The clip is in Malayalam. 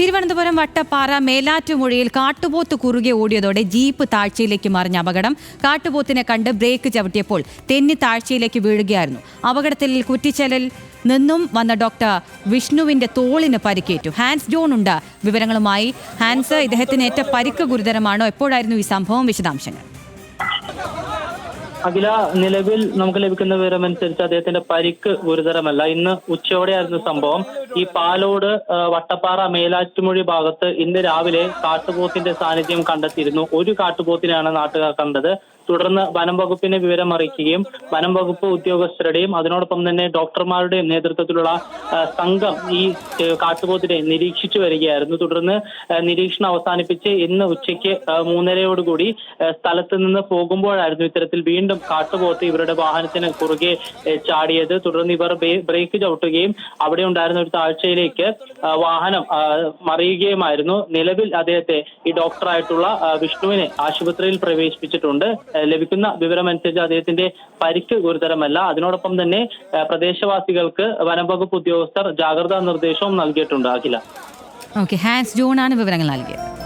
തിരുവനന്തപുരം വട്ടപ്പാറ മേലാറ്റുമൊഴിയിൽ കാട്ടുപോത്ത് കുറുകെ ഓടിയതോടെ ജീപ്പ് താഴ്ചയിലേക്ക് മറിഞ്ഞ അപകടം. കാട്ടുപോത്തിനെ കണ്ട് ബ്രേക്ക് ചവിട്ടിയപ്പോൾ തെന്നി താഴ്ചയിലേക്ക് വീഴുകയായിരുന്നു. അപകടത്തിൽ കുറ്റിച്ചലിൽ നിന്നും വന്ന ഡോക്ടർ വിഷ്ണുവിന്റെ തോളിന് പരിക്കേറ്റു. ഹാൻസ് ജോൺ ഉണ്ട്. വിവരങ്ങളുമായി ഹാൻസ് ഇദ്ദേഹത്തിന് ഏറ്റ പരിക്ക് ഗുരുതരമാണോ? എപ്പോഴായിരുന്നു ഈ സംഭവം? വിശദാംശങ്ങൾ. അഖില നിലവിൽ നമുക്ക് ലഭിക്കുന്ന വിവരമനുസരിച്ച് അദ്ദേഹത്തിന്റെ പരിക്ക് ഗുരുതരമല്ല. ഇന്ന് ഉച്ചയോടെയായിരുന്നു സംഭവം. ഈ പാലോട് വട്ടപ്പാറ മേലാറ്റുമൊഴി ഭാഗത്ത് ഇന്ന് രാവിലെ കാട്ടുപോത്തിന്റെ സാന്നിധ്യം കണ്ടെത്തിയിരുന്നു. ഒരു കാട്ടുപോത്തിനെയാണ് നാട്ടുകാർ കണ്ടത്. തുടർന്ന് വനം വകുപ്പിനെ വിവരം അറിയിക്കുകയും വനം വകുപ്പ് ഉദ്യോഗസ്ഥരുടെയും അതിനോടൊപ്പം തന്നെ ഡോക്ടർമാരുടെയും നേതൃത്വത്തിലുള്ള സംഘം ഈ കാട്ടുപോത്തിനെ നിരീക്ഷിച്ചു വരികയായിരുന്നു. തുടർന്ന് നിരീക്ഷണം അവസാനിപ്പിച്ച് ഇന്ന് ഉച്ചയ്ക്ക് മൂന്നരയോടുകൂടി സ്ഥലത്ത് നിന്ന് പോകുമ്പോഴായിരുന്നു ഇത്തരത്തിൽ വീണ്ടും കാട്ടുപോത്ത് ഇവരുടെ വാഹനത്തിന് കുറുകെ ചാടിയത്. തുടർന്ന് ഇവർ ബ്രേക്ക് ചവിട്ടുകയും അവിടെ ഉണ്ടായിരുന്ന ഒരു താഴ്ചയിലേക്ക് വാഹനം മറിയുകയുമായിരുന്നു. നിലവിൽ അദ്ദേഹത്തെ ഈ ഡോക്ടറായിട്ടുള്ള വിഷ്ണുവിനെ ആശുപത്രിയിൽ പ്രവേശിപ്പിച്ചിട്ടുണ്ട്. ലഭിക്കുന്ന വിവരമനുസരിച്ച് അദ്ദേഹത്തിന്റെ പരിക്ക് ഗുരുതരമല്ല. അതിനോടൊപ്പം തന്നെ പ്രദേശവാസികൾക്ക് വനംവകുപ്പ് ഉദ്യോഗസ്ഥർ ജാഗ്രതാ നിർദ്ദേശവും നൽകിയിട്ടുണ്ട്. അഖില. ഓക്കെ ഹാൻസ് ജോൺ ആണ് വിവരങ്ങൾ നൽകിയത്.